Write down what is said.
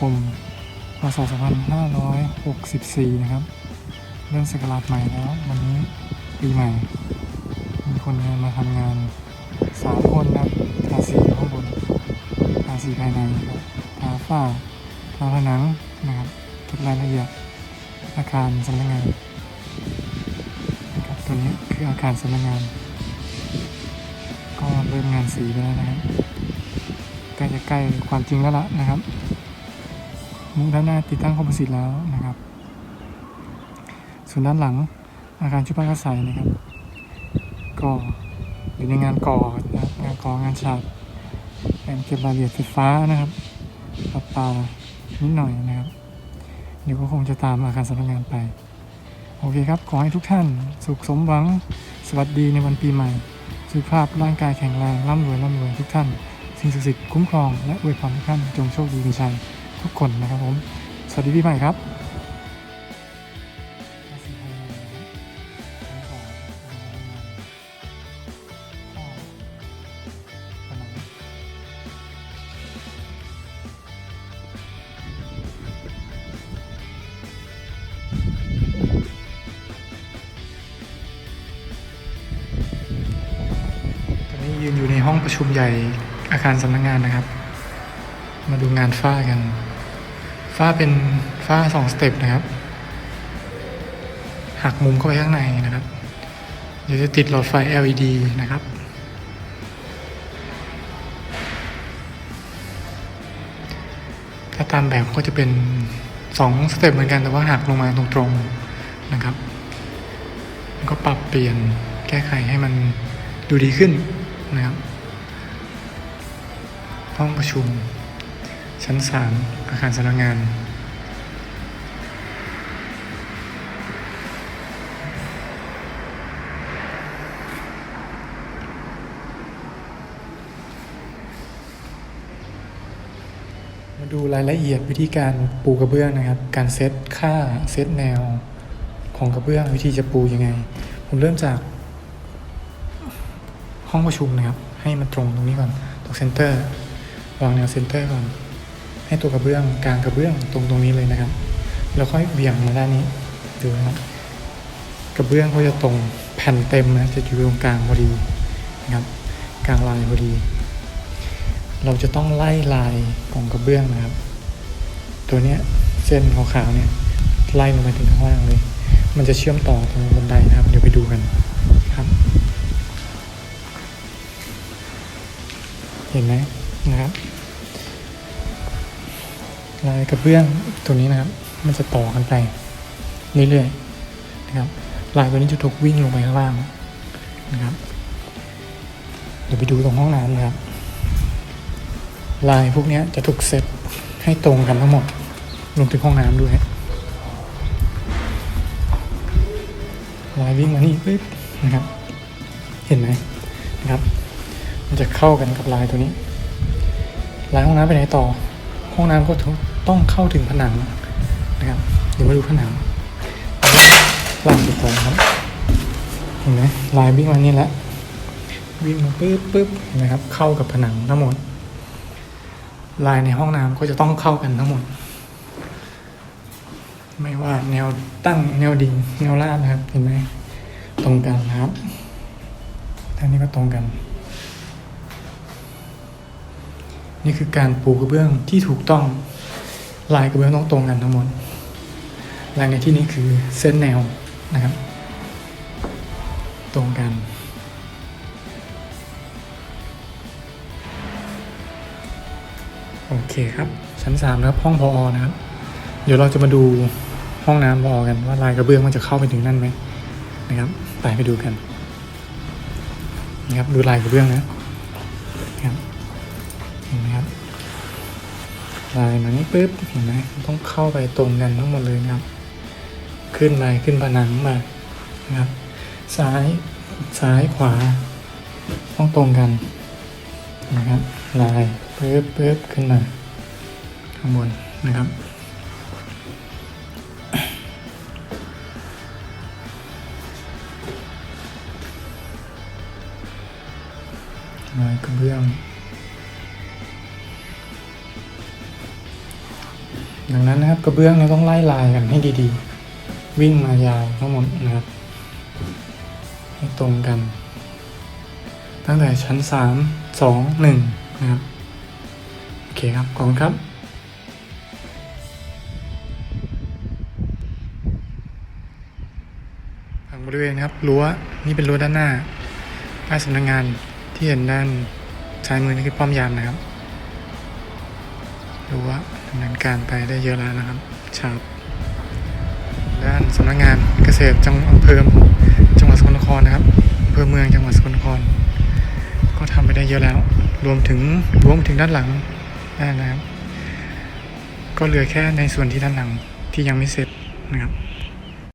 คมพศ2564 นะครับ เริ่มศักราชใหม่แล้ว วันนี้ปีใหม่ มีคนงานมาทำงานสามคนนะครับทาสีข้างบนทาสีภายในครับทาฝ้าทาผนังนะครับเก็บรายละเอียดอาคารสำนักงานนะครับตัวนี้คืออาคารสำนักงาน ก็เริ่มงานสีไปแล้วนะครับใกล้จะใกล้ความจริงแล้วล่ะนะครับ ด้านหน้าติดตั้งคอมโพสิตแล้วนะครับ ส่วนด้านหลังอาคารชุดพักอาศัยนะครับก็อยู่ในงานก่อนะงานก่องานฉาบการเก็บรายละเอียดไฟฟ้านะครับปรับปานิดหน่อยนะครับ เดี๋ยวก็คงจะตามอาคารสำนักงานไป โอเคครับ ขอให้ทุกท่านสุขสมหวัง สวัสดีในวันปีใหม่ สุขภาพร่างกายแข็งแรง ร่ำรวยร่ำรวยทุกท่าน สิ่งศักดิ์สิทธิ์คุ้มครองและอวยพรทุกท่านจงโชคดีมีชัย ทุกคนนะครับผม สวัสดีปีใหม่ครับตอนนี้ยืนอยู่ในห้องประชุมใหญ่อาคารสำนักงานนะครับ มาดูงานฝ้ากัน ฝ้าเป็นฝ้าสองสเต็ปนะครับ หักมุมเข้าไปข้างในนะครับ เดี๋ยวจะติดหลอดไฟ LED นะครับถ้าตามแบบก็จะเป็นสองสเต็ปเหมือนกันแต่ว่าหักลงมาตรงๆนะครับ ก็ปรับเปลี่ยนแก้ไขให้มันดูดีขึ้นนะครับ ห้องประชุม ชั้นสามอาคารสำนักงาน มาดูรายละเอียดวิธีการปูกระเบื้องนะครับ การเซตค่าเซตแนวของกระเบื้องวิธีจะปูยังไง ผมเริ่มจาก ห้องประชุมนะครับ ให้มันตรงตรงนี้ก่อนตรงเซนเตอร์วางแนวเซนเตอร์ก่อน ให้ตัวกระเบื้องกลางกระเบื้องตรงตรงนี้เลยนะครับ แล้วค่อยเบี่ยงมาด้านนี้ดูนะครับกระเบื้องเขาจะตรงแผ่นเต็มนะจะอยู่ตรงกลางพอดีนะครับ กลางลายพอดี เราจะต้องไล่ลายของกระเบื้องนะครับ ตัวเนี้ยเส้นขาวๆเนี่ยไล่ลงไปถึงข้างล่างเลย มันจะเชื่อมต่อตรงบันไดนะครับ เดี๋ยวไปดูกันครับ เห็นไหมนะครับ ลายกระเบื้องตัวนี้นะครับ มันจะต่อกันไปเรื่อยๆนะครับ ลายตัวนี้จะถูกวิ่งลงไปข้างล่างนะครับ เดี๋ยวไปดูตรงห้องน้ำนะครับ ลายพวกนี้จะถูกเซตให้ตรงกันทั้งหมดรวมถึงห้องน้ำด้วยลายวิ่งมานี่ปึ๊บนะครับ เห็นไหมนะครับ มันจะเข้ากันกับลายตัวนี้ลายห้องน้ำไปไหนต่อ ห้องน้ำก็ ต้องเข้าถึงผนังนะครับ เดี๋ยวมาดูผนังลางสุดก่อนครับ เห็นไหมลายวิ่งมานี่แหละ วิ่งมาปึ๊บปึ๊บเห็นไหมครับ เข้ากับผนังทั้งหมด ลายในห้องน้ำก็จะต้องเข้ากันทั้งหมด ไม่ว่าแนวตั้งแนวดิ่งแนวราบนะครับ เห็นไหมตรงกันนะครับทางนี้ก็ตรงกัน นี่คือการปูกระเบื้องที่ถูกต้อง ลายกระเบื้องต้องตรงกันทั้งหมดลายในที่นี้คือเส้นแนวนะครับ ตรงกัน โอเคครับ ชั้นสามนะครับห้องพอนะครับ เดี๋ยวเราจะมาดูห้องน้ำพอกันว่าลายกระเบื้องมันจะเข้าไปถึงนั่นไหมนะครับไปไปดูกันนะครับดูลายกระเบื้องนะนะครับเห็นไหมครับ ลายมานี้ปุ๊บเห็นไหมต้องเข้าไปตรงกันทั้งหมดเลยนะครับ ขึ้นลาขึ้นผนังมานะครับ ซ้ายซ้ายขวา ต้องตรงกันนะครับ ลายปุ๊บปุ๊บขึ้นมาข้างบนนะครับลายกระเบื้อง ดังนั้นนะครับกระเบื้องเราต้องไล่ลายกันให้ดีๆ วิ่งมายาวทั้งหมดนะครับให้ตรงกัน ตั้งแต่ชั้นสามสองหนึ่งนะครับ โอเคครับขอบคุณครับฝั่งบริเวณครับรั้วนี่เป็นรั้วด้านหน้าใต้สำนักงานที่เห็นด้านซ้ายมือนี่คือป้อมยามนะครับรั้ว ดำเนินการไปได้เยอะแล้วนะครับชาวด้านสำนักงานเกษตรจังหวัดอำเภอจังหวัดสกลนครนะครับอำเภอเมืองจังหวัดสกลนคร ก็ทำไปได้เยอะแล้ว รวมถึงรวมถึงด้านหลังได้นะครับ ก็เหลือแค่ในส่วนที่ด้านหลังที่ยังไม่เสร็จนะครับ